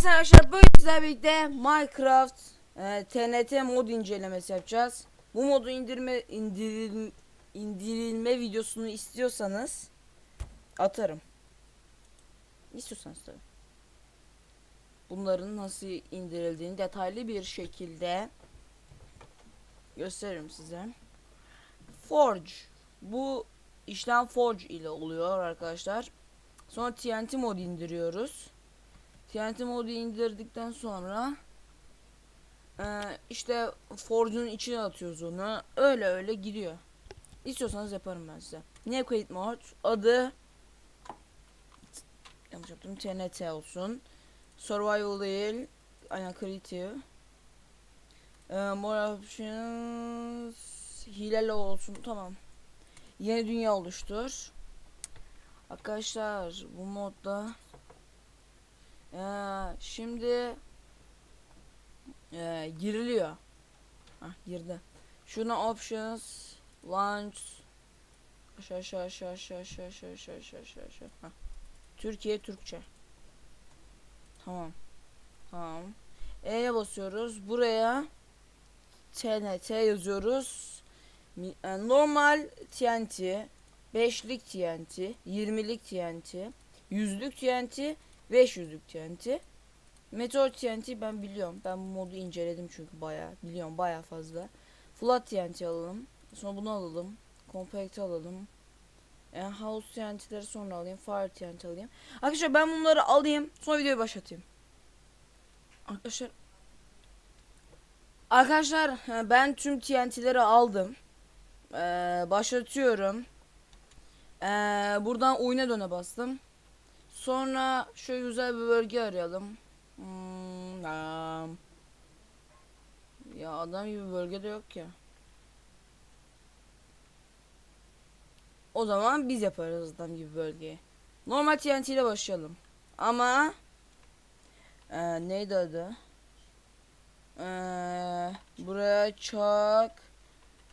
Arkadaşlar bugün sizlerle birlikte Minecraft e, TNT mod incelemesi yapacağız. Bu modu indirme indiril, indirilme videosunu istiyorsanız atarım. İstiyorsanız tabii. Bunların nasıl indirildiğini detaylı bir şekilde gösteririm size. Forge bu işlem Forge ile oluyor arkadaşlar. Sonra TNT mod indiriyoruz. TNT modu indirdikten sonra e, işte Forge'un içine atıyoruz onu. Öyle öyle gidiyor. İstiyorsanız yaparım ben size. New Create Mod adı yanlış yaptım TNT olsun. Survival değil. Aynen Creative. E, more options hileli olsun tamam. Yeni dünya oluştur. Arkadaşlar bu modda ee, şimdi ee, giriliyor. Hah girdi. Şuna options launch aşağı aşağı aşağı aşağı aşağı aşağı aşağı aşağı aşağı aşağı. Türkiye Türkçe. Tamam. Tamam. E'ye basıyoruz. Buraya TNT yazıyoruz. E, Normal TNT, 5'lik TNT, 20'lik TNT, 100'lük TNT 500'lük TNT. Meteor TNT ben biliyorum. Ben bu modu inceledim çünkü bayağı biliyorum bayağı fazla. Flat TNT alalım. Sonra bunu alalım. Compact alalım. Yani House TNT'leri sonra alayım. Fire TNT alayım. Arkadaşlar ben bunları alayım. Sonra videoyu başlatayım. Arkadaşlar Arkadaşlar e, ben tüm TNT'leri aldım. Ee, başlatıyorum. Ee, buradan oyuna döne bastım. Sonra şöyle güzel bir bölge arayalım. Hmm, ya adam gibi bölge de yok ya. O zaman biz yaparız adam gibi bölgeyi. Normal TNT ile başlayalım. Ama ee, neydi adı? Ee, buraya çak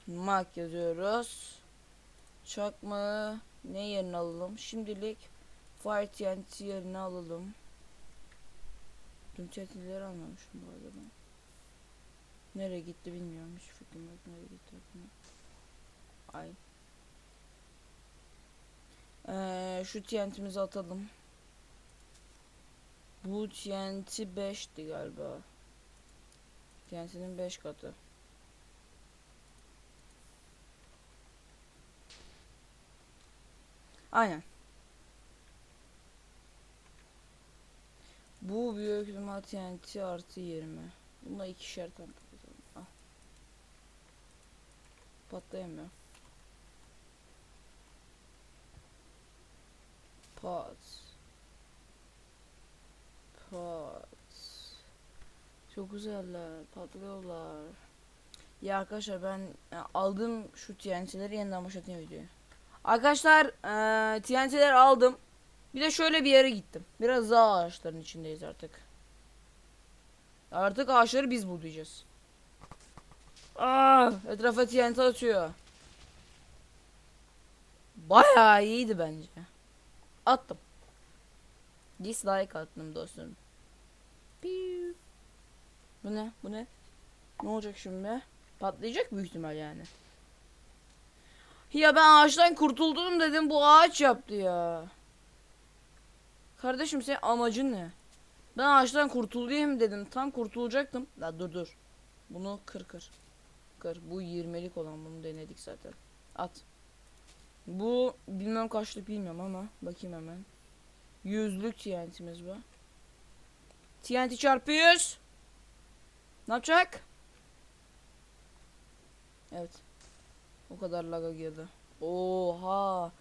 mak yazıyoruz. Çakma ne yerine alalım? Şimdilik TNT yerine alalım. Tüm TNT'leri almamışım bu arada ben. Nereye gitti bilmiyorum hiç fikrim yok nereye gitti aklıma. Ay. Ee, şu TNT'mizi atalım. Bu TNT 5'ti galiba. TNT'nin 5 katı. Aynen. Bu büyük ihtimal TNT artı 20. Bunda ikişer tane patlatalım. Al. Patlayamıyor. Pat. Pat. Çok güzeller. Patlıyorlar. Ya arkadaşlar ben e, aldığım şu TNT'leri yeniden başlatayım videoyu. Arkadaşlar e, TNT'leri aldım. Bir de şöyle bir yere gittim. Biraz daha ağaçların içindeyiz artık. Artık ağaçları biz bulayacağız. Aa, etrafa TNT atıyor. Bayağı iyiydi bence. Attım. Dislike attım dostum. Piu. Bu ne? Bu ne? Ne olacak şimdi? Patlayacak büyük ihtimal yani. Ya ben ağaçtan kurtuldum dedim bu ağaç yaptı ya. Kardeşim senin amacın ne? Ben ağaçtan kurtulayım dedim. Tam kurtulacaktım. La dur dur. Bunu kır kır. Kır. Bu 20'lik olan bunu denedik zaten. At. Bu bilmem kaçlık bilmiyorum ama bakayım hemen. Yüzlük TNT'miz bu. TNT çarpı 100. Ne yapacak? Evet. O kadar laga girdi. Oha.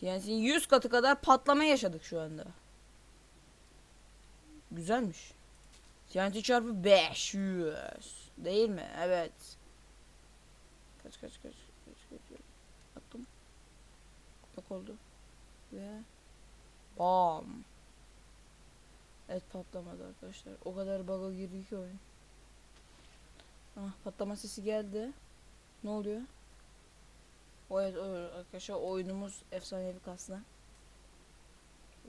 TNT'nin 100 katı kadar patlama yaşadık şu anda. Güzelmiş. TNT çarpı 500. Değil mi? Evet. Kaç kaç kaç. kaç, kaç. Attım. Bak oldu. Ve bam. Evet patlamadı arkadaşlar. O kadar bug'a girdi ki oyun. Ah patlama sesi geldi. Ne oluyor? O evet arkadaşlar oyunumuz efsanevi kasna.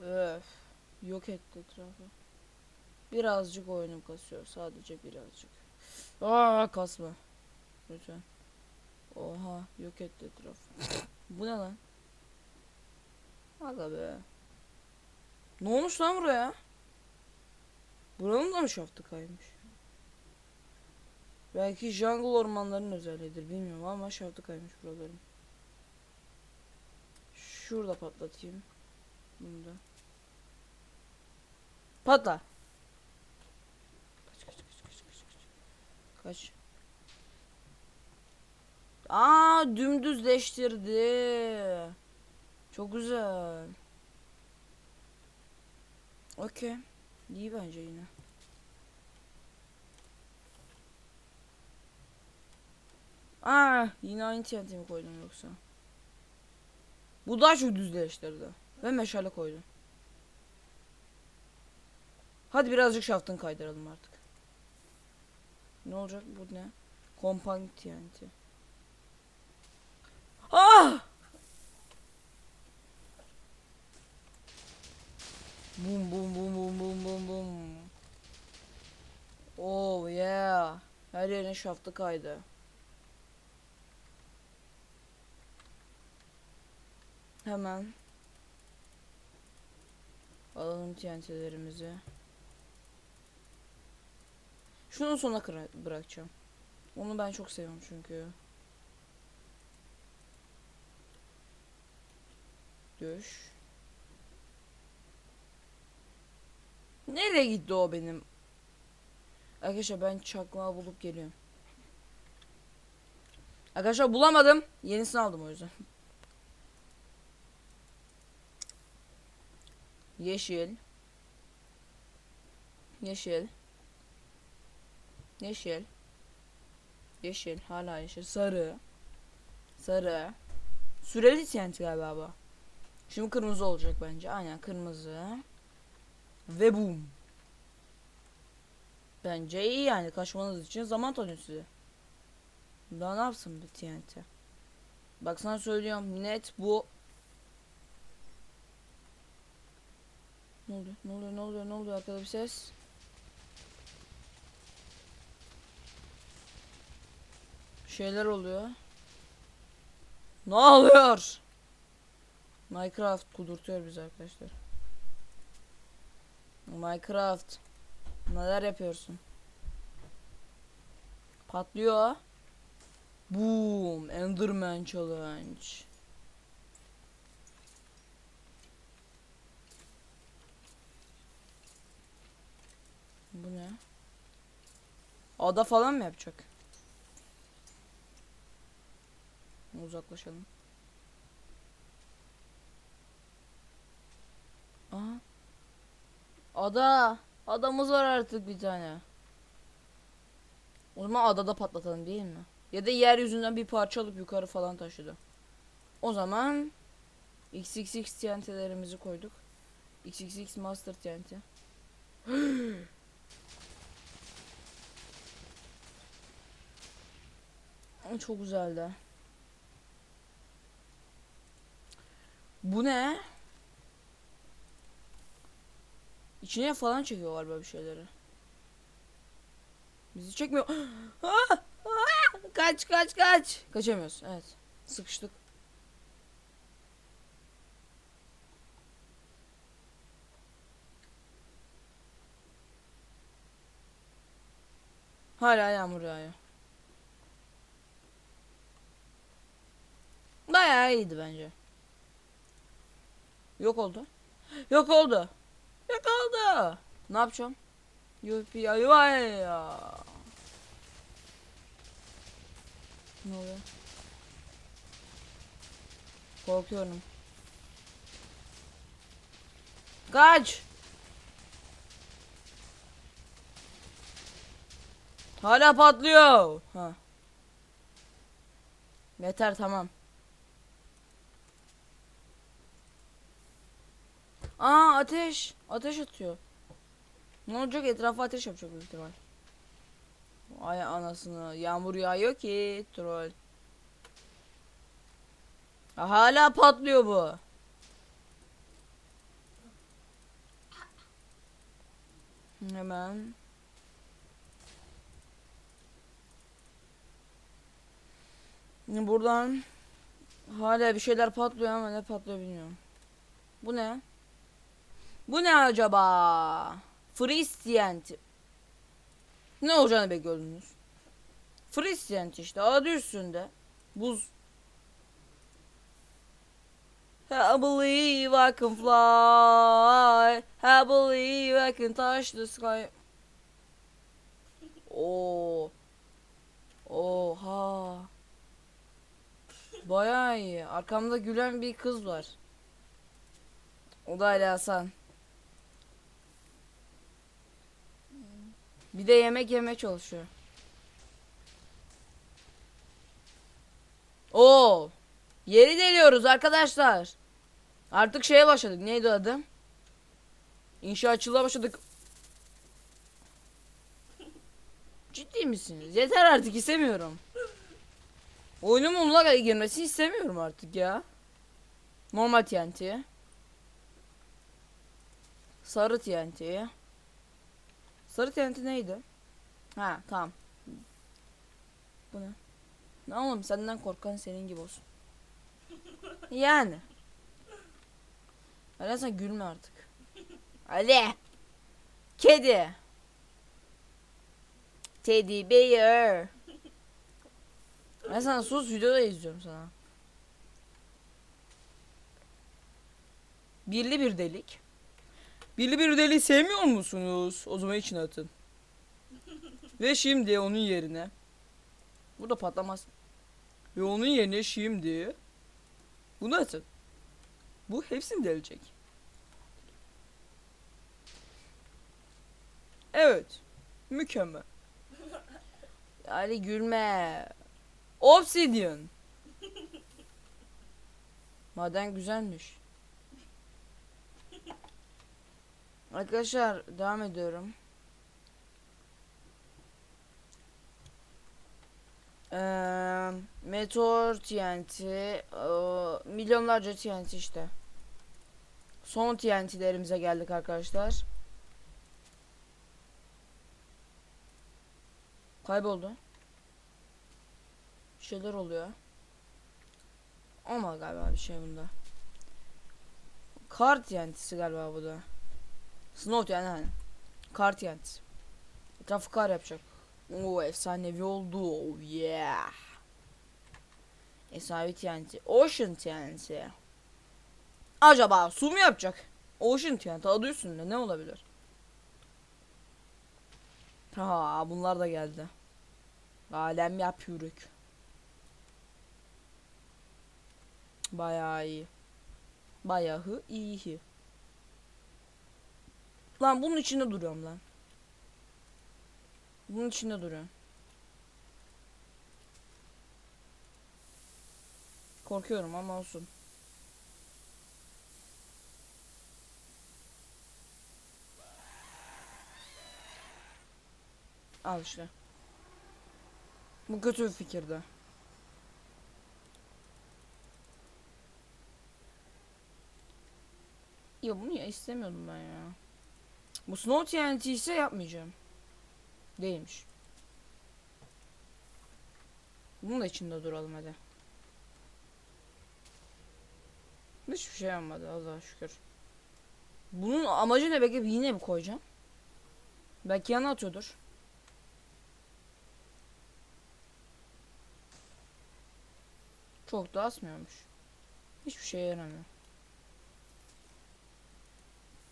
Öf. Yok etti etrafı. Birazcık oyunum kasıyor. Sadece birazcık. Aa kasma. Lütfen. Oha yok etti etrafı. Bu ne lan? Aga be. Ne olmuş lan buraya? Buranın da mı şaftı kaymış? Belki jungle ormanlarının özelliğidir bilmiyorum ama şaftı kaymış buraların. Şurada patlatayım. Bunu da. Patla. Kaç kaç kaç kaç kaç kaç. Kaç. Aa dümdüzleştirdi. Çok güzel. Okey. İyi bence yine. Aa yine aynı TNT mi koydum yoksa? Bu daha çok düzleştirdi. Ve meşale koydum. Hadi birazcık şaftını kaydıralım artık. Ne olacak bu ne? Compound TNT. Ah! Bum bum bum bum bum bum bum. Oh yeah. Her yerine şaftı kaydı. Hemen alalım TNT'lerimizi. Şunu sona bırakacağım. Onu ben çok seviyorum çünkü. Düş. Nereye gitti o benim? Arkadaşlar ben çakmağı bulup geliyorum. Arkadaşlar bulamadım. Yenisini aldım o yüzden. Yeşil. Yeşil. Yeşil. Yeşil. Hala yeşil. Sarı. Sarı. Süreli TNT galiba bu. Şimdi kırmızı olacak bence. Aynen kırmızı. Ve boom. Bence iyi yani kaçmanız için zaman tanıyor size. Daha ne yapsın bu TNT? Bak sana söylüyorum net bu. Ne oluyor? Ne oluyor? Ne oluyor? Ne oluyor? Arkada bir ses. Şeyler oluyor. Ne oluyor? Minecraft kudurtuyor bizi arkadaşlar. Minecraft. Neler yapıyorsun? Patlıyor. Boom. Enderman challenge. Bu ne? Ada falan mı yapacak? Uzaklaşalım. Aha. Ada. Adamız var artık bir tane. O zaman adada patlatalım değil mi? Ya da yeryüzünden bir parça alıp yukarı falan taşıdı. O zaman XXX TNT'lerimizi koyduk. XXX Master TNT. Çok güzeldi. Bu ne? İçine falan çekiyorlar böyle bir şeyleri. Bizi çekmiyor. Ah! Ah! kaç kaç kaç. Kaçamıyoruz. Evet. Sıkıştık. Hala yağmur yağıyor. Bayağı iyiydi bence. Yok oldu. Yok oldu. Yok oldu. Ne yapacağım? Yupi ya ya. Ne oluyor? Korkuyorum. Kaç. Hala patlıyor. Ha. Yeter tamam. Aa ateş. Ateş atıyor. Ne olacak etrafa ateş yapacak büyük ihtimal. Ay anasını yağmur yağıyor ki troll. Ha, hala patlıyor bu. Hemen. Buradan hala bir şeyler patlıyor ama ne patlıyor bilmiyorum. Bu ne? Bu ne acaba? Freeze TNT. Ne olacağını bekliyordunuz? Freeze TNT işte adı üstünde. Buz. I believe I can fly. I believe I can touch the sky. Oo. Oha. Bayağı iyi. Arkamda gülen bir kız var. O da Ali Hasan. Bir de yemek yemeye çalışıyor. Oo. Yeri deliyoruz arkadaşlar. Artık şeye başladık. Neydi adı? İnşaatçılığa başladık. Ciddi misiniz? Yeter artık istemiyorum. Oyunumun lag'a girmesini istemiyorum artık ya. Normal TNT. Sarı TNT. Sarı TNT neydi? Ha tamam. Bu ne? Ne oğlum senden korkan senin gibi olsun. Yani. Ali sen gülme artık. Ali. Kedi. Teddy bear. Ben sana sus videoda izliyorum sana. Birli bir delik. Birli bir deliği sevmiyor musunuz? O zaman içine atın. Ve şimdi onun yerine. Bu da patlamaz. Ve onun yerine şimdi. Bunu atın. Bu hepsini delecek. Evet. Mükemmel. Ali gülme. Obsidian. Maden güzelmiş. Arkadaşlar devam ediyorum. Eee Meteor TNT, eee, milyonlarca TNT işte. Son TNT'lerimize geldik arkadaşlar. Kayboldu. Bir şeyler oluyor. Olmadı galiba bir şey bunda. Kar TNT'si galiba bu da. Snow yani hani. TNT'si. Etrafı kar yapacak. Oo efsanevi oldu. Oh yeah. Efsanevi TNT. Ocean TNT. Acaba su mu yapacak? Ocean TNT adı üstünde ne olabilir? Ha bunlar da geldi. Alem yapıyoruz. Bayağı iyi. Bayağı iyi. Lan bunun içinde duruyorum lan. Bunun içinde duruyorum. Korkuyorum ama olsun. Al işte. Bu kötü bir fikirdi. Ya bunu ya istemiyordum ben ya. Bu Snow TNT ise yapmayacağım. Değilmiş. Bunun da içinde duralım hadi. Hiçbir şey yapmadı Allah'a şükür. Bunun amacı ne belki yine mi koyacağım? Belki yana atıyordur. Çok da asmıyormuş. Hiçbir şeye yaramıyor.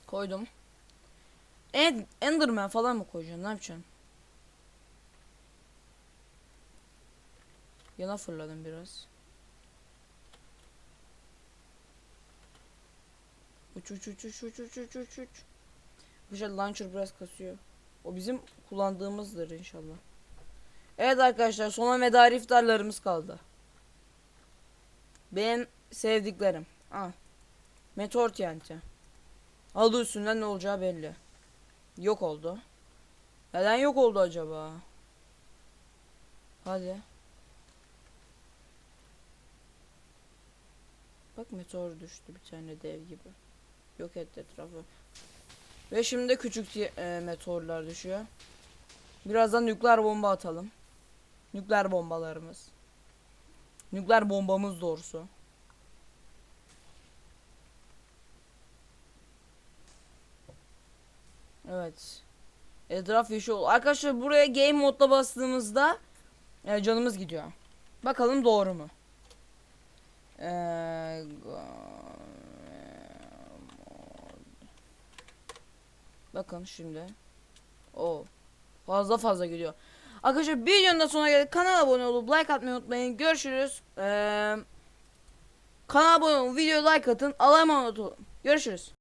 Koydum. End Enderman falan mı koyacaksın? Ne yapacaksın? Yana fırladım biraz. Uç uç uç uç uç uç uç uç uç. Güzel launcher biraz kasıyor. O bizim kullandığımızdır inşallah. Evet arkadaşlar sona medar iftarlarımız kaldı. Benim sevdiklerim. Ah. Meteor TNT. Adı üstünden ne olacağı belli. Yok oldu. Neden yok oldu acaba? Hadi. Bak meteor düştü bir tane dev gibi. Yok etti etrafı. Ve şimdi küçük e, meteorlar düşüyor. Birazdan nükleer bomba atalım. Nükleer bombalarımız. Nükleer bombamız doğrusu. Evet. Etraf yeşil oldu. Arkadaşlar buraya game modda bastığımızda e, canımız gidiyor. Bakalım doğru mu? Ee, Bakın şimdi. O fazla fazla gidiyor. Arkadaşlar videonun da sonuna geldik. Kanala abone olup like atmayı unutmayın. Görüşürüz. Ee, kanala abone olun, videoya like atın. Allah'a emanet. Görüşürüz.